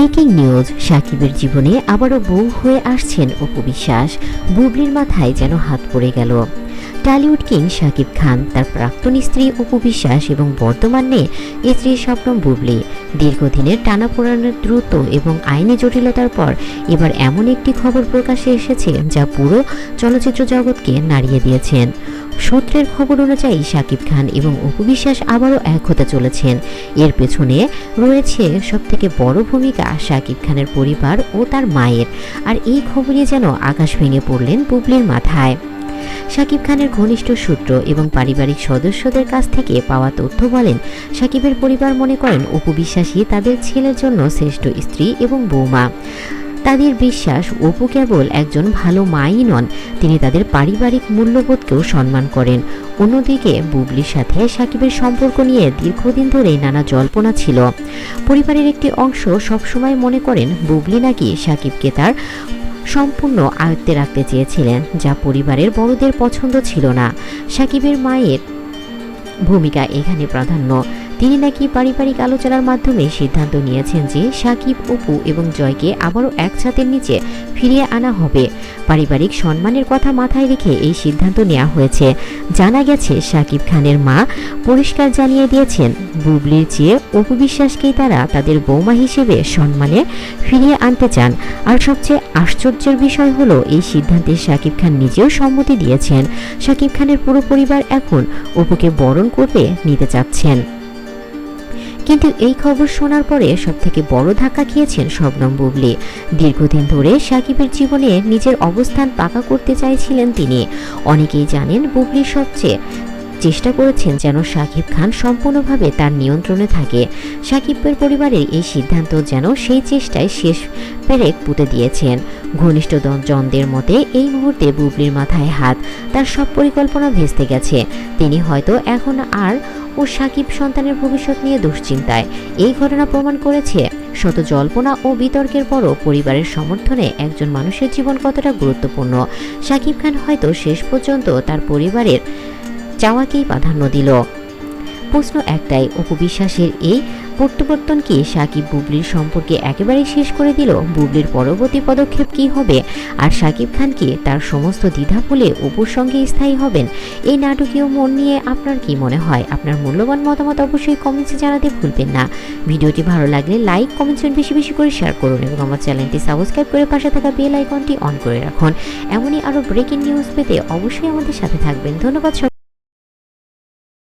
Breaking news সাকিবের জীবনে আবারও বউ হয়ে আসছেন অপু বিশ্বাস। বুবলির মাথায় যেন হাত পড়ে গেল। টালিউড কিং শাকিব খান, তার প্রাক্তন স্ত্রী অপু বিশ্বাস এবং বর্তমানে স্ত্রী স্বপ্নম বুবলি। দীর্ঘদিনের টানাপোড়ানোর দ্রুত এবং আইনি জটিলতার পর এবার এমন একটি খবর প্রকাশে এসেছে যা পুরো চলচ্চিত্র জগৎকে নাড়িয়ে দিয়েছেন। সূত্রের খবর অনুযায়ী শাকিব খান এবং অপু বিশ্বাস আবারও এক হতে চলেছেন। এর পেছনে রয়েছে সবথেকে বড় ভূমিকা শাকিব খানের পরিবার ও তার মায়ের। আর এই খবরই যেন আকাশ ভেঙে পড়লেন বুবলির মাথায়। শাকিব খানের ঘনিষ্ঠ সূত্র এবং পারিবারিক সদস্যদের কাছ থেকে পাওয়া তথ্য বলেন, শাকিবের পরিবার মনে করেন, অপু বিশ্বাসী তাদের ছেলের জন্য শ্রেষ্ঠ স্ত্রী এবং বৌমা। তাদের বিশ্বাস, অপু কেবল একজন ভালো মাই নন, তিনি তাদের পারিবারিক মূল্যবোধকেও সম্মান করেন। অন্যদিকে, বুবলির সাথে সাকিবের সম্পর্ক নিয়ে দীর্ঘদিন ধরেই নানা জল্পনা ছিল। পরিবারের একটি অংশ সবসময় মনে করেন বুবলি নাকি সাকিবকে তার সম্পূর্ণ আয়ত্তে রাখতে চেয়েছিলেন, যা পরিবারের বড়দের পছন্দ ছিল না। সাকিবের মায়ের ভূমিকা এখানে প্রাধান্য। তিনি নাকি পারিবারিক আলোচনার মাধ্যমে সিদ্ধান্ত নিয়েছেন যে সাকিব, অপু এবং জয়কে আবারও এক ছাতের নিচে ফিরিয়ে আনা হবে। পারিবারিক সম্মানের কথা মাথায় রেখে এই সিদ্ধান্ত নেওয়া হয়েছে। জানা গেছে, সাকিব খানের মা পরিষ্কার জানিয়ে দিয়েছেন, বুবলির চেয়ে অপু বিশ্বাসকেই তারা তাদের বৌমা হিসেবে সম্মানে ফিরিয়ে আনতে চান। আর সবচেয়ে আশ্চর্যের বিষয় হলো, এই সিদ্ধান্তে সাকিব খান নিজেও সম্মতি দিয়েছেন। সাকিব খানের পুরো পরিবার এখন অপুকে বরণ করতে নিতে চাচ্ছেন। কিন্তু এই খবর শোনার পরে সবথেকে বড় ধাক্কা খেয়েছেন শবনম বুবলি। দীর্ঘদিন ধরে সাকিবের জীবনে নিজের অবস্থান পাকা করতে চাইছিলেন তিনি। অনেকেই জানেন বুবলির সবচেয়ে চেষ্টা করেছেন যেন সাকিব খান সম্পূর্ণভাবে তার নিয়ন্ত্রণে থাকে। সাকিবের পরিবারের এই সিদ্ধান্ত যেন সেই চেষ্টায় শেষ পেরেক পুঁতে দিয়েছেন। ঘনিষ্ঠ জন- জনদের মতে এই মুহূর্তে বুবলির মাথায় হাত, তার সব পরিকল্পনা ভেস্তে গেছে। তিনি হয়তো এখন আর ও সাকিব সন্তানের ভবিষ্যৎ নিয়ে দুশ্চিন্তায়। এই ঘটনা প্রমাণ করেছে শত জল্পনা ও বিতর্কের পরও পরিবারের সমর্থনে একজন মানুষের জীবন কতটা গুরুত্বপূর্ণ। সাকিব খান হয়তো শেষ পর্যন্ত তার পরিবারের চাওয়াকেই প্রাধান্য দিল। প্রশ্ন একটাই, অপু বিশ্বাসের এই প্রত্যাবর্তন কি? সাকিব বুবলির সম্পর্কে একেবারেই শেষ করে দিল? বুবলির পরবর্তী পদক্ষেপ কি হবে? আর সাকিব খান কি তার সমস্ত দ্বিধা ভুলে অপুর সঙ্গে স্থায়ী হবেন? এই নাটকীয় মন নিয়ে আপনার কি মনে হয়? আপনার মূল্যবান মতামত অবশ্যই কমেন্টসে জানাতে ভুলবেন না। ভিডিওটি ভালো লাগলে লাইক, কমেন্টস বেশি বেশি করে শেয়ার করুন এবং আমার চ্যানেলটি সাবস্ক্রাইব করে পাশে থাকা বেল আইকনটি অন করে রাখুন। এমনই আরও ব্রেকিং নিউজ পেতে অবশ্যই আমাদের সাথে থাকবেন। ধন্যবাদ